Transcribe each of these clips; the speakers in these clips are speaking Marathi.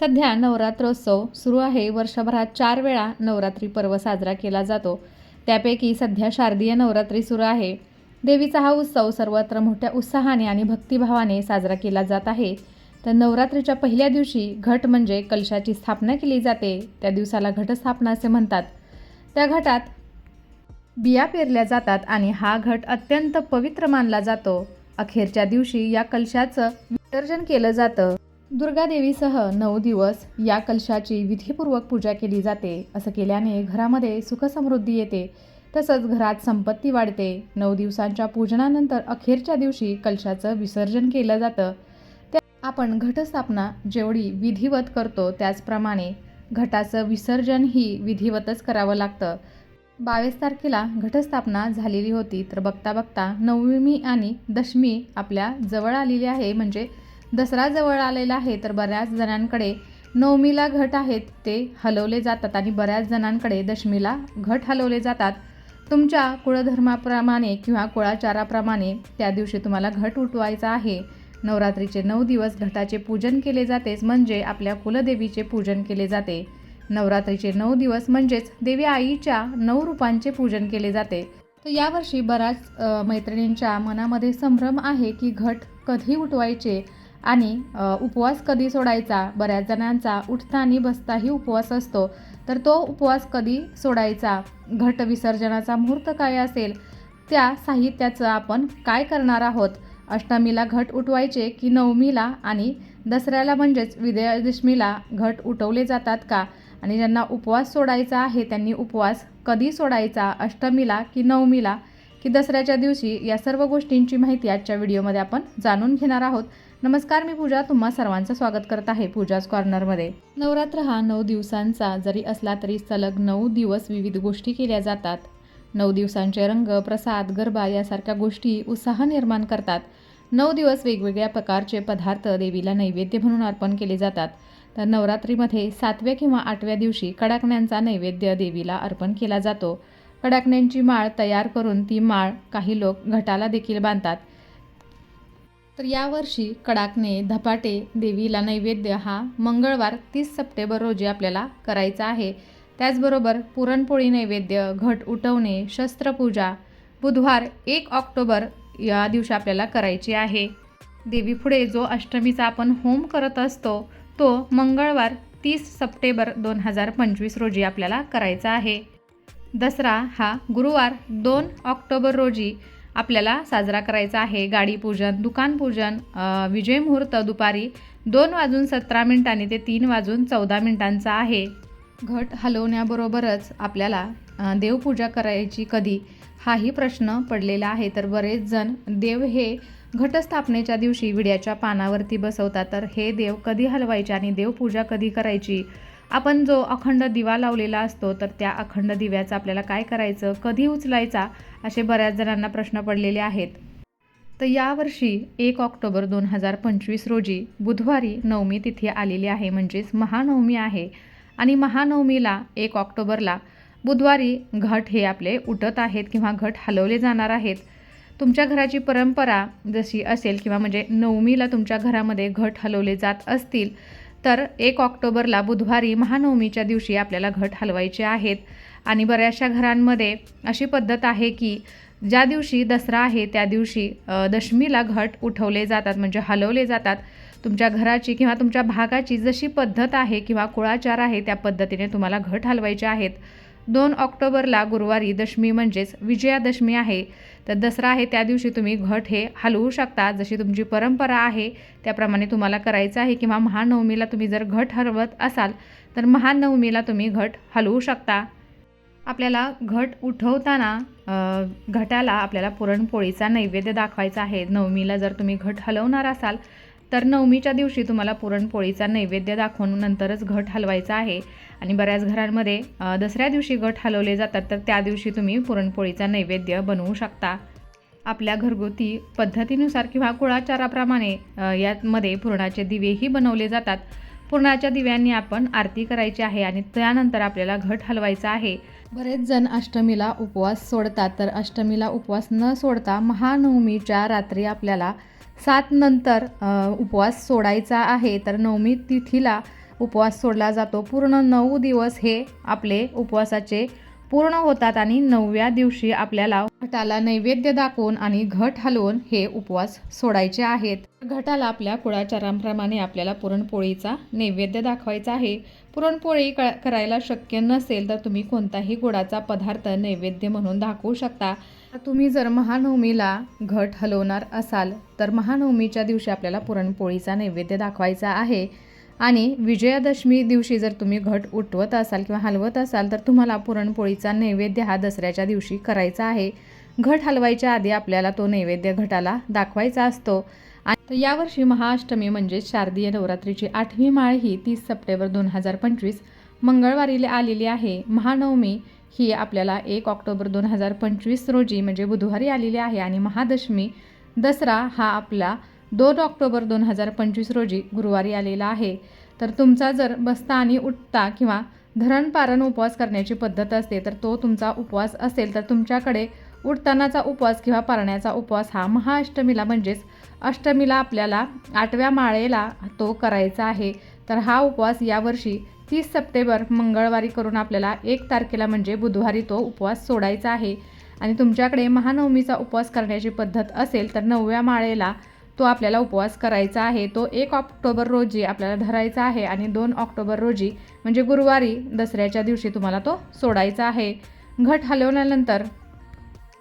सध्या नवरात्रोत्सव सुरू आहे. वर्षभरात चार वेळा नवरात्री पर्व साजरा केला जातो. त्यापैकी सध्या शारदीय नवरात्री सुरू आहे. देवीचा हा उत्सव सर्वत्र मोठ्या उत्साहाने आणि भक्तिभावाने साजरा केला जात आहे. तर नवरात्रीच्या पहिल्या दिवशी घट म्हणजे कलशाची स्थापना केली जाते. त्या दिवसाला घटस्थापना असे म्हणतात. त्या घटात बिया पेरल्या जातात आणि हा घट अत्यंत पवित्र मानला जातो. अखेरच्या दिवशी या कलशाचं विसर्जन केलं जातं. दुर्गादेवीसह नऊ दिवस या कलशाची विधीपूर्वक पूजा केली जाते. असं केल्याने घरामध्ये सुखसमृद्धी येते. तसंच घरात संपत्ती वाढते. नऊ दिवसांच्या पूजनानंतर अखेरच्या दिवशी कलशाचं विसर्जन केलं जातं. त्या आपण घटस्थापना जेवढी विधिवत करतो त्याचप्रमाणे घटाचं विसर्जन ही विधिवतच करावं लागतं. बावीस तारखेला घटस्थापना झालेली होती. तर बघता बघता नवमी आणि दशमी आपल्या जवळ आलेली आहे. म्हणजे दसरा जवळ आलेला आहे तर बऱ्याच जणांकडे नवमीला घट आहेत ते हलवले जातात आणि बऱ्याच जणांकडे दशमीला घट हलवले जातात. तुमच्या कुळधर्माप्रमाणे किंवा कुळाचाराप्रमाणे त्या दिवशी तुम्हाला घट उठवायचा आहे. नवरात्रीचे नऊ दिवस घटाचे पूजन केले जातेच म्हणजे आपल्या कुलदेवीचे पूजन केले जाते. नवरात्रीचे नऊ दिवस म्हणजेच देवी आईच्या नऊ रूपांचे पूजन केले जाते. तर यावर्षी बऱ्याच मैत्रिणींच्या मनामध्ये संभ्रम आहे की घट कधी उठवायचे? आणि उपवास कधी सोडायचा? बऱ्याच जणांचा उठता आणि बसताही उपवास असतो. तर तो उपवास कधी सोडायचा? घट विसर्जनाचा मुहूर्त काय असेल? त्या साहित्याचं आपण काय करणार आहोत? अष्टमीला घट उठवायचे की नवमीला? आणि दसऱ्याला म्हणजेच विजयादशमीला घट उठवले जातात का? आणि ज्यांना उपवास सोडायचा आहे त्यांनी उपवास कधी सोडायचा? अष्टमीला की नवमीला? की दसऱ्याच्या दिवशी? या सर्व गोष्टींची माहिती आजच्या व्हिडिओमध्ये आपण जाणून घेणार आहोत. नमस्कार मी पूजा. तुम्हा सर्वांचं स्वागत करत आहे पूजाच कॉर्नरमध्ये. नवरात्र हा नऊ दिवसांचा. जरी असला तरी सलग नऊ दिवस विविध गोष्टी केल्या जातात. नऊ दिवसांचे रंग प्रसाद गरबा यासारख्या गोष्टी उत्साह निर्माण करतात. नऊ दिवस वेगवेगळ्या प्रकारचे पदार्थ देवीला नैवेद्य म्हणून अर्पण केले जातात. तर नवरात्रीमध्ये सातव्या किंवा आठव्या दिवशी कडाकण्यांचा नैवेद्य देवीला अर्पण केला जातो. कडाकण्यांची माळ तयार करून ती माळ काही लोक घटाला देखील बांधतात. तर यावर्षी कडाकणे धपाटे देवीला नैवेद्य हा मंगळवार तीस सप्टेंबर रोजी आपल्याला करायचा आहे. त्याचबरोबर पुरणपोळी नैवेद्य घट उठवणे शस्त्रपूजा बुधवार एक ऑक्टोबर या दिवशी आपल्याला करायची आहे. देवीपुढे जो अष्टमीचा आपण होम करत असतो तो मंगळवार तीस सप्टेंबर दोन हजार पंचवीस रोजी आपल्याला करायचा आहे. दसरा हा गुरुवार दोन ऑक्टोबर रोजी आपल्याला साजरा करायचा आहे. गाडी पूजन दुकान पूजन विजय मुहूर्त दुपारी दोन वाजून सतरा मिनिटांनी ते तीन वाजून चौदा मिनिटांचा आहे. घट हलवण्याबरोबरच आपल्याला देवपूजा करायची कधी? हाही प्रश्न पडलेला आहे. तर बरेच जण देव हे घटस्थापनेच्या दिवशी विड्याच्या पानावरती बसवतात. तर हे देव कधी हलवायचे आणि देवपूजा कधी करायची? आपण जो अखंड दिवा लावलेला असतो तर त्या अखंड दिव्याचं आपल्याला काय करायचं कधी उचलायचा असे बऱ्याच जणांना प्रश्न पडलेले आहेत. तर यावर्षी एक ऑक्टोबर दोन हजार पंचवीस रोजी बुधवारी नवमी तिथी आलेली आहे म्हणजेच महानवमी आहे. आणि महानवमीला एक ऑक्टोबरला बुधवारी घट हे आपले उठत आहेत किंवा घट हलवले जाणार आहेत. तुमच्या घराची परंपरा जशी असेल किंवा म्हणजे नवमीला तुमच्या घरामध्ये घट हलवले जात असतील तर एक ऑक्टोबरला बुधवारी महानवमीच्या दिवशी आपल्याला घट हलवायचे आहेत. आणि बऱ्याचशा घरांमध्ये अशी पद्धत आहे की ज्या दिवशी दसरा आहे त्या दिवशी दशमीला घट उठवले जातात म्हणजे हलवले जातात. तुमच्या घराची किंवा तुमच्या भागाची जशी पद्धत आहे किंवा कुळाचार आहे त्या पद्धतीने तुम्हाला घट हलवायचे आहेत. दोन ऑक्टोबरला गुरुवारी दशमी म्हणजेच विजयादशमी आहे. तर दसरा आहे त्या दिवशी तुम्ही घट हे हलवू शकता. जशी तुमची परंपरा आहे त्याप्रमाणे तुम्हाला करायचं आहे किंवा महानवमीला तुम्ही जर घट हरवत असाल तर महानवमीला तुम्ही घट हलवू शकता. आपल्याला घट उठवताना घटाला आपल्याला पुरणपोळीचा नैवेद्य दाखवायचा आहे. नवमीला जर तुम्ही घट हलवणार असाल तर नवमीच्या दिवशी तुम्हाला पुरणपोळीचा नैवेद्य दाखवून नंतरच घट हलवायचा आहे. आणि बऱ्याच घरांमध्ये दसऱ्या दिवशी घट हलवले जातात तर त्या दिवशी तुम्ही पुरणपोळीचा नैवेद्य बनवू शकता. आपल्या घरगुती पद्धतीनुसार किंवा कुळाचाराप्रमाणे यामध्ये पुरणाचे दिवेही बनवले जातात. पुरणाच्या दिव्यांनी आपण आरती करायची आहे आणि त्यानंतर आपल्याला घट हलवायचा आहे. बरेच जण अष्टमीला उपवास सोडतात तर अष्टमीला उपवास न सोडता महानवमीच्या रात्री आपल्याला सात नंतर उपवास सोडायचा आहे तर नवमी तिथीला उपवास सोडला जातो. पूर्ण नऊ दिवस हे आपले उपवासाचे पूर्ण होतात आणि नवव्या दिवशी आपल्याला घटाला नैवेद्य दाखवून आणि घट हलवून हे उपवास सोडायचे आहेत. घटाला आपल्या कुळाचारांप्रमाणे आपल्याला पुरणपोळीचा नैवेद्य दाखवायचा आहे. पुरणपोळी क करायला शक्य नसेल तर तुम्ही कोणताही गुळाचा पदार्थ नैवेद्य म्हणून दाखवू शकता. तुम्ही जर महानवमीला घट हलवणार असाल तर महानवमीच्या दिवशी आपल्याला पुरणपोळीचा नैवेद्य दाखवायचा आहे. आणि विजयादशमी दिवशी जर तुम्ही घट उठवत असाल किंवा हलवत असाल तर तुम्हाला पुरणपोळीचा नैवेद्य हा दसऱ्याच्या दिवशी करायचा आहे. घट हलवायच्या आधी आपल्याला तो नैवेद्य घटाला दाखवायचा असतो. आणि यावर्षी महाअष्टमी म्हणजे शारदीय नवरात्रीची आठवी माळ ही तीस सप्टेंबर दोन हजार पंचवीस मंगळवारीला आलेली आहे. महानवमी ही आपल्याला एक ऑक्टोबर दोन हजार पंचवीस रोजी म्हणजे बुधवारी आलेली आहे. आणि महादशमी दसरा हा आपला दोन ऑक्टोबर दोन हजार पंचवीस रोजी गुरुवारी आलेला आहे. तर तुमचा जर बसता आणि उठता किंवा धरण पारण उपवास करण्याची पद्धत असते तर तो तुमचा उपवास असेल तर तुमच्याकडे उठतानाचा उपवास किंवा पारण्याचा उपवास हा महाअष्टमीला म्हणजेच अष्टमीला आपल्याला आठव्या माळेला तो करायचा आहे. तर हा उपवास यावर्षी तीस सप्टेंबर मंगळवारी करून आपल्याला एक तारखेला म्हणजे बुधवारी तो उपवास सोडायचा आहे. आणि तुमच्याकडे महानवमीचा उपवास करण्याची पद्धत असेल तर नवव्या माळेला तो आपल्याला उपवास करायचा आहे. तो एक ऑक्टोबर रोजी आपल्याला धरायचा आहे आणि दोन ऑक्टोबर रोजी म्हणजे गुरुवारी दसऱ्याच्या दिवशी तुम्हाला तो सोडायचा आहे. घट हलवल्यानंतर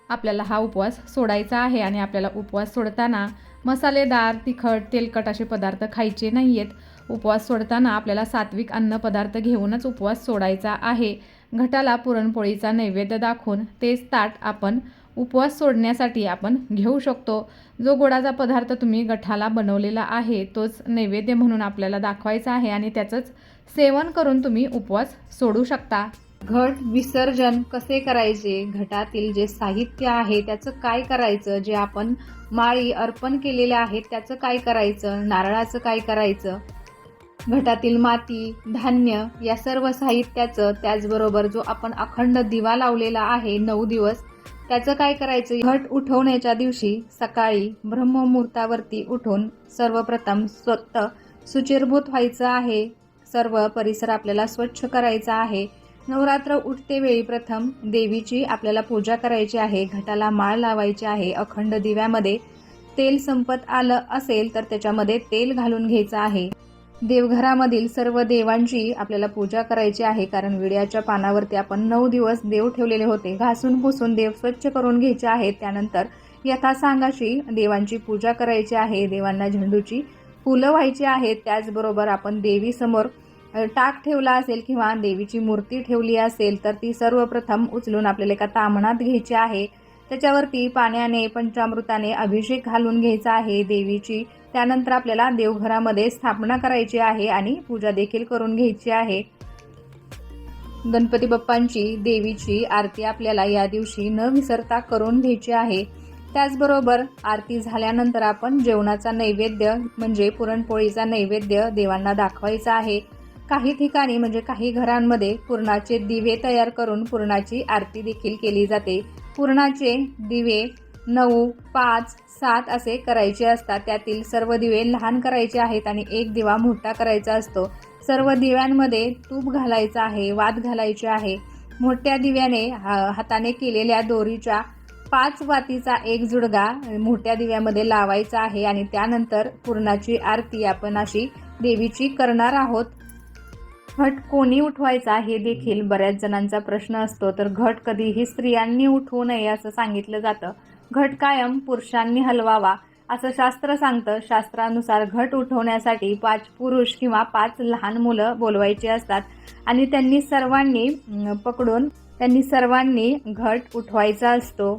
आपल्याला हा उपवास सोडायचा आहे आणि आपल्याला उपवास सोडताना मसालेदार तिखट तेलकट असे पदार्थ खायचे नाही आहेत उपवास सोडताना आपल्याला सात्विक अन्न पदार्थ घेऊनच उपवास सोडायचा आहे. घटाला पुरणपोळीचा नैवेद्य दाखवून तेच ताट आपण उपवास सोडण्यासाठी आपण घेऊ शकतो. जो गोडाचा पदार्थ तुम्ही गठाला बनवलेला आहे तोच नैवेद्य म्हणून आपल्याला दाखवायचा आहे आणि त्याचंच सेवन करून तुम्ही उपवास सोडू शकता. घट विसर्जन कसे करायचे? घटातील जे साहित्य आहे त्याचं काय करायचं? जे आपण माळी अर्पण केलेल्या आहेत त्याचं काय करायचं? नारळाचं काय करायचं? घटातील माती धान्य या सर्व साहित्याचं त्याचबरोबर जो आपण अखंड दिवा लावलेला आहे नऊ दिवस त्याचं काय करायचं? घट उठवण्याच्या दिवशी सकाळी ब्रह्ममुहूर्तावरती उठून सर्वप्रथम स्वतः सुचिरभूत व्हायचं आहे. सर्व परिसर आपल्याला स्वच्छ करायचा आहे. नवरात्र उठते वेळी प्रथम देवीची आपल्याला पूजा करायची आहे. घटाला माळ लावायची आहे. अखंड दिव्यामध्ये तेल संपत आलं असेल तर त्याच्यामध्ये तेल घालून घ्यायचं आहे. देवघरामधील सर्व देवांची आपल्याला पूजा करायची आहे कारण विड्याच्या पानावरती आपण नऊ दिवस देव ठेवलेले होते. घासून पुसून देव स्वच्छ करून घ्यायचे आहेत त्यानंतर यथासांगाशी देवांची पूजा करायची आहे. देवांना झेंडूची फुलं व्हायची आहेत. त्याचबरोबर आपण देवीसमोर टाक ठेवला असेल किंवा देवीची मूर्ती ठेवली असेल तर ती सर्वप्रथम उचलून आपल्याला एका तामणात घ्यायची आहे. त्याच्यावरती पाण्याने पंचामृताने अभिषेक घालून घ्यायचा आहे. देवीची त्यानंतर आपल्याला देवघरामध्ये स्थापना करायची आहे आणि पूजा देखील करून घ्यायची आहे. गणपती बाप्पांची देवीची आरती आपल्याला या दिवशी न विसरता करून घ्यायची आहे. त्याचबरोबर आरती झाल्यानंतर आपण जेवणाचा नैवेद्य म्हणजे पुरणपोळीचा नैवेद्य देवांना दाखवायचा आहे. काही ठिकाणी म्हणजे काही घरांमध्ये पुरणाचे दिवे तयार करून पुरणाची आरती देखील केली जाते. पुरणाचे दिवे नऊ पाच सात असे करायचे असतात. त्यातील सर्व दिवे लहान करायचे आहेत आणि एक दिवा मोठा करायचा असतो. सर्व दिव्यांमध्ये तूप घालायचं आहे वात घालायचे आहे. मोठ्या दिव्याने हा- हाताने केलेल्या दोरीच्या पाच वातीचा एक जुडगा मोठ्या दिव्यामध्ये लावायचा आहे आणि त्यानंतर पूर्णाची आरती आपण अशी देवीची करणार आहोत. घट कोणी उठवायचा हे देखील बऱ्याच जणांचा प्रश्न असतो. तर घट कधीही स्त्रियांनी उठवू नये असं सांगितलं जातं. घट कायम पुरुषांनी हलवावा असं शास्त्र सांगतं. शास्त्रानुसार घट उठवण्यासाठी पाच पुरुष किंवा पाच लहान मुलं बोलवायची असतात आणि त्यांनी सर्वांनी पकडून त्यांनी सर्वांनी घट उठवायचा असतो.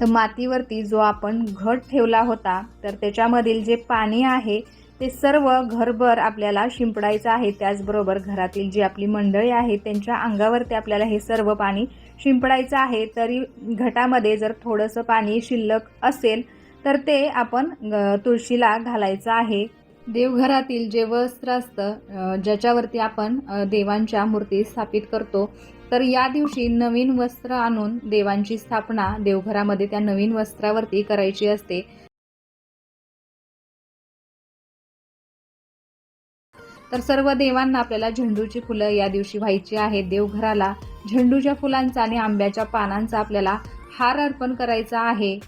तर मातीवरती जो आपण घट ठेवला होता तर त्याच्यामधील जे पाणी आहे ते सर्व घरभर आपल्याला शिंपडायचं आहे. त्याचबरोबर घरातील जी आपली मंडळी आहे त्यांच्या अंगावरती आपल्याला हे सर्व पाणी शिंपडायचं आहे. तरी घटामध्ये जर थोडंसं पाणी शिल्लक असेल तर ते आपण तुळशीला घालायचं आहे. देवघरातील जे वस्त्र असतं ज्याच्यावरती आपण देवांच्या मूर्ती स्थापित करतो तर या दिवशी नवीन वस्त्र आणून देवांची स्थापना देवघरामध्ये त्या नवीन वस्त्रावरती करायची असते. तर सर्व देवांना आपल्याला झेंडूची फुलं या दिवशी व्हायची आहेत. देवघराला झेंडूच्या फुलांचा आणि आंब्याच्या पानांचा आपल्याला हार अर्पण करायचा आहे.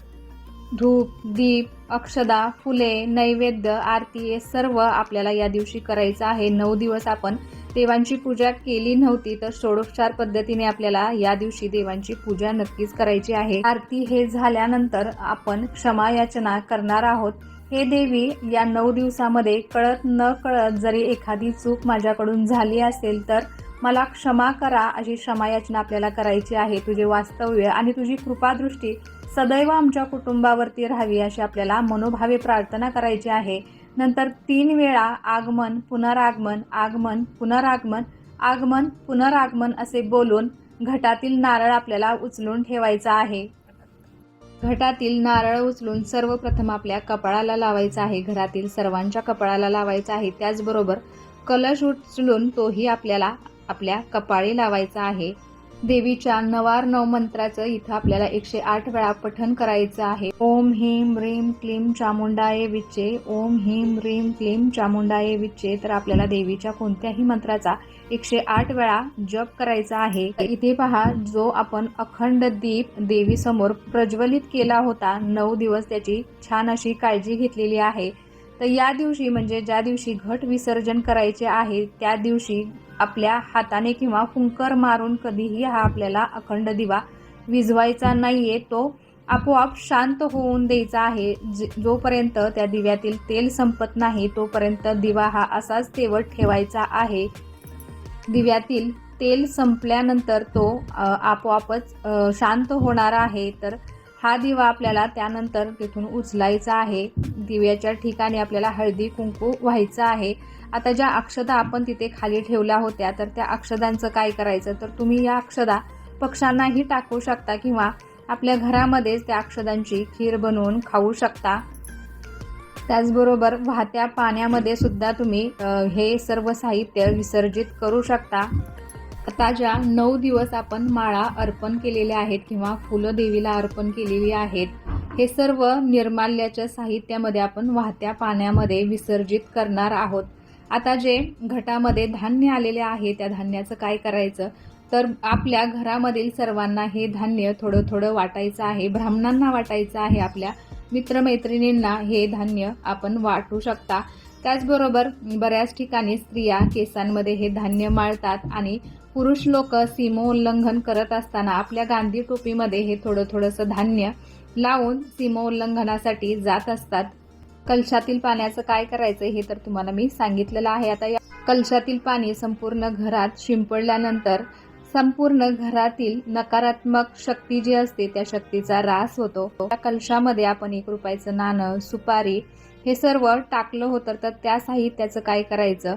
धूप दीप अक्षदा फुले नैवेद्य आरती हे सर्व आपल्याला या दिवशी करायचं आहे. नऊ दिवस आपण देवांची पूजा केली नव्हती तर षोडोपचार पद्धतीने आपल्याला या दिवशी देवांची पूजा नक्कीच करायची आहे. आरती हे झाल्यानंतर आपण क्षमा याचना करणार आहोत. हे देवी या नऊ दिवसामध्ये कळत न कळत जरी एखादी चूक माझ्याकडून झाली असेल तर मला क्षमा करा अशी क्षमा याचना आपल्याला करायची आहे. तुझे वास्तव्य आणि तुझी कृपादृष्टी सदैव आमच्या कुटुंबावरती राहावी अशी आपल्याला मनोभावे प्रार्थना करायची आहे. नंतर तीन वेळा आगमन पुनरागमन आगमन पुनरागमन आगमन पुनरागमन असे बोलून घटातील नारळ आपल्याला उचलून ठेवायचा आहे. घटातील नारळ उचलून सर्वप्रथम आपल्या कपाळाला लावायचा आहे. घरातील सर्वांच्या कपाळाला लावायचा आहे. त्याचबरोबर कलश उचलून तोही आपल्याला आपल्या कपाळी लावायचा आहे. देवीच्या नवार नव मंत्राचं इथं आपल्याला एकशे आठ वेळा पठन करायचं आहे. ओम ह्रीम ह्रीम क्लीम चामुंडाये विच्चे ओम ह्रीम ह्रीम क्लीम चामुंडाये विच्चे तर आपल्याला देवीच्या कोणत्याही मंत्राचा एकशे आठ वेळा जप करायचा आहे. इथे पहा जो आपण अखंड दीप देवीसमोर प्रज्वलित केला होता नऊ दिवस त्याची छान अशी काळजी घेतलेली आहे. तर या दिवशी म्हणजे ज्या दिवशी घट विसर्जन करायचे आहे त्या दिवशी आपल्या हाताने किंवा फुंकर मारून कधीही हा आपल्याला अखंड दिवा विझवायचा नाहीये. तो आपोआप शांत होऊन द्यायचा आहे. जोपर्यंत त्या दिव्यातील तेल संपत नाही तोपर्यंत दिवा हा असाच तेवत ठेवायचा आहे. दिव्यातील तेल संपल्यानंतर तो आपोआपच शांत होणार आहे. तर हा दिवा आपल्याला त्यानंतर तिथून उचलायचा आहे. दिव्याच्या ठिकाणी आपल्याला हळदी कुंकू व्हायचं आहे. आता ज्या अक्षदा आपण तिथे खाली ठेवल्या होत्या तर त्या अक्षदांचं काय करायचं? तर तुम्ही या अक्षदा पक्ष्यांनाही टाकू शकता किंवा आपल्या घरामध्येच त्या अक्षदांची खीर बनवून खाऊ शकता. त्याचबरोबर वाहत्या पाण्यामध्ये सुद्धा तुम्ही हे सर्व साहित्य विसर्जित करू शकता. आता ज्या नऊ दिवस आपण माळा अर्पण केलेल्या आहेत किंवा फुलं देवीला अर्पण केलेली आहेत हे सर्व निर्माल्याच्या साहित्यामध्ये आपण वाहत्या पाण्यामध्ये विसर्जित करणार आहोत. आता जे घटामध्ये धान्य आलेले आहे त्या धान्याचं काय करायचं? तर आपल्या घरामधील सर्वांना हे धान्य थोडं थोडं वाटायचं आहे ब्राह्मणांना वाटायचं आहे आपल्या मित्रमैत्रिणींना हे धान्य आपण वाटू शकता. त्याचबरोबर बऱ्याच ठिकाणी स्त्रिया केसांमध्ये हे धान्य माळतात आणि पुरुष लोक सीमोल्लंघन करत असताना आपल्या गांधी टोपीमध्ये हे थोडं थोडंसं धान्य लावून सीमोल्लंघनासाठी जात असतात. कलशातील पाण्याचं काय करायचं हे तर तुम्हाला मी सांगितलेलं आहे. आता या कलशातील पाणी संपूर्ण घरात शिंपडल्यानंतर संपूर्ण घरातील नकारात्मक शक्ती जी असते त्या शक्तीचा ऱ्हास होतो. त्या कलशामध्ये आपण एक रुपयाचं नाणं सुपारी हे सर्व टाकलं होतं तर त्या साहित्याचं काय करायचं?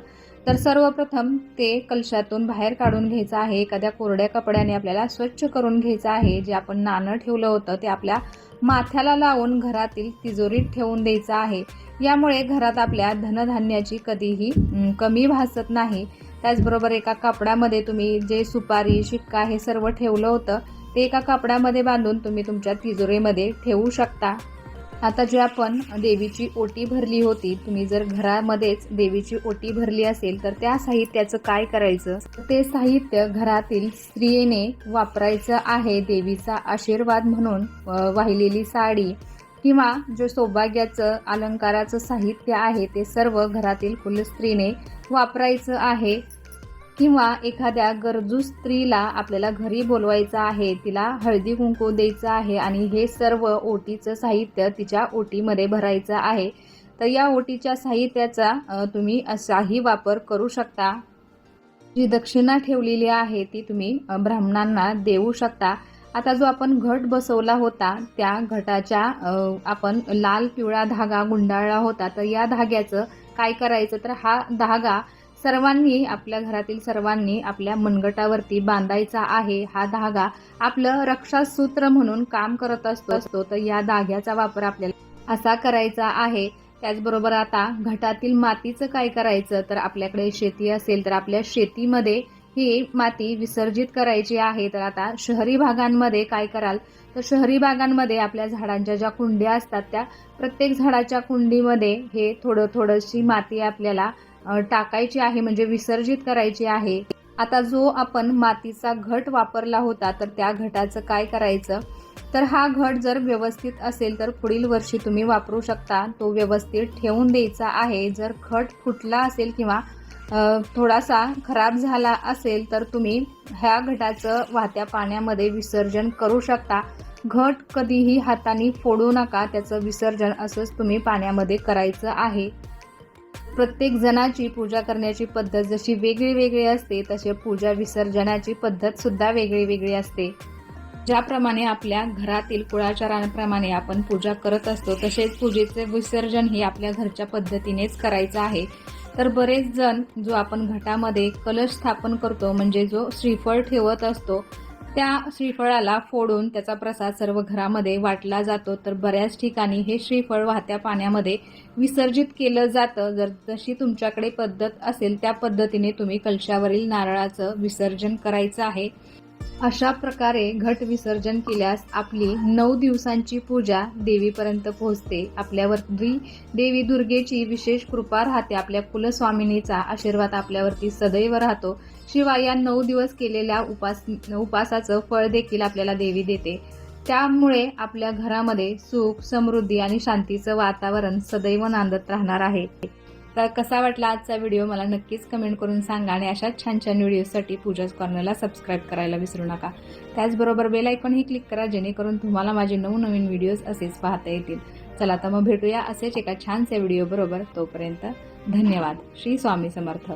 तर सर्वप्रथम ते कलशातून बाहेर काढून घ्यायचं आहे. एखाद्या कोरड्या कपड्याने आपल्याला स्वच्छ करून घ्यायचं आहे. जे आपण नाणं ठेवलं होतं ते आपल्या माथ्याला लावून घरातील तिजोरीत ठेवून द्यायचं आहे. यामुळे घरात आपल्या धनधान्याची कधीही कमी भासत नाही. त्याचबरोबर एका कपड्यामध्ये तुम्ही जे सुपारी शिक्का हे सर्व ठेवलं होतं ते एका कपड्यामध्ये बांधून तुम्ही तुमच्या तिजोरीमध्ये ठेवू शकता. आता जे आपण देवीची ओटी भरली होती तुम्ही जर घरामध्येच देवीची ओटी भरली असेल तर त्या साहित्याचं काय करायचं? ते साहित्य घरातील स्त्रियेने वापरायचं आहे देवीचा आशीर्वाद म्हणून वाहिलेली साडी किंवा जे सौभाग्याचं अलंकाराचं साहित्य आहे ते सर्व घरातील कुलस्त्रीने वापरायचं आहे. किंवा एखाद्या गरजू स्त्रीला आपल्याला घरी बोलवायचं आहे तिला हळदी कुंकू द्यायचं आहे आणि हे सर्व ओटीचं साहित्य तिच्या ओटीमध्ये भरायचं आहे तर या ओटीच्या साहित्याचा तुम्ही असाही वापर करू शकता. जी दक्षिणा ठेवलेली आहे ती तुम्ही ब्राह्मणांना देऊ शकता. आता जो आपण घट बसवला होता त्या घटाच्या आपण लाल पिवळा धागा गुंडाळला होता तर या धाग्याचं काय करायचं? तर हा धागा सर्वांनी आपल्या घरातील सर्वांनी आपल्या मनगटावरती बांधायचा आहे हा धागा आपलं रक्षासूत्र म्हणून काम करत असतो असतो. तर या धाग्याचा वापर आपल्याला असा करायचा आहे. त्याचबरोबर आता घटातील मातीचं काय करायचं? तर आपल्याकडे शेती असेल तर आपल्या शेतीमध्ये ही माती विसर्जित करायची आहे. तर आता शहरी भागांमध्ये काय कराल? तर शहरी भागांमध्ये आपल्या झाडांच्या ज्या कुंड्या असतात त्या प्रत्येक झाडाच्या कुंडीमध्ये हे थोडं थोडंशी माती आपल्याला टाकायची आहे म्हणजे विसर्जित करायची आहे. आता जो आपण मातीचा घट वापरला होता तर त्या घटाचं काय करायचं? तर हा घट जर व्यवस्थित असेल तर पुढील वर्षी तुम्ही वापरू शकता. तो व्यवस्थित ठेवून द्यायचा आहे. जर घट फुटला असेल किंवा थोडासा खराब झाला असेल तर तुम्ही ह्या घटाचं वाहत्या पाण्यामध्ये विसर्जन करू शकता. घट कधीही हाताने फोडू नका. त्याचं विसर्जन असंच तुम्ही पाण्यामध्ये करायचं आहे. प्रत्येक जणाची पूजा करण्याची पद्धत जशी वेगळी वेगळी असते तसे पूजा विसर्जनाची पद्धत सुद्धा वेगळी वेगळी असते. ज्याप्रमाणे आपल्या घरातील कुळाचारांप्रमाणे आपण पूजा करत असतो तसेच पूजेचे विसर्जन हे आपल्या घरच्या पद्धतीनेच करायचं आहे. तर बरेच जण जो आपण घटामध्ये कलश स्थापन करतो म्हणजे जो श्रीफळ ठेवत असतो त्या श्रीफळाला फोडून त्याचा प्रसाद सर्व घरामध्ये वाटला जातो. तर बऱ्याच ठिकाणी हे श्रीफळ वाहत्या पाण्यामध्ये विसर्जित केलं जातं. जर जशी तुमच्याकडे पद्धत असेल त्या पद्धतीने तुम्ही कलशावरील नारळाचं विसर्जन करायचं आहे. अशा प्रकारे घट विसर्जन केल्यास आपली नऊ दिवसांची पूजा देवीपर्यंत पोहोचते. आपल्यावरती देवी दुर्गेची विशेष कृपा राहते. आपल्या कुलस्वामिनीचा आशीर्वाद आपल्यावरती सदैव राहतो. शिवाय या नऊ दिवस केलेल्या उपास उपासाचं फळ देखील आपल्याला देवी देते. त्यामुळे आपल्या घरामध्ये सुख समृद्धी आणि शांतीचं वातावरण सदैव नांदत राहणार आहे. तर कसा वाटला आजचा व्हिडिओ मला नक्कीच कमेंट करून सांगा आणि अशाच छान छान व्हिडिओसाठी पूजाच कॉर्नरला सबस्क्राईब करायला विसरू नका. त्याचबरोबर बेल आयकॉनही क्लिक करा जेणेकरून तुम्हाला माझे नवनवीन व्हिडिओज असेच पाहता येतील. चला तर मग भेटूया असेच एका छानशा व्हिडिओ बरोबर. तोपर्यंत धन्यवाद. श्री स्वामी समर्थ.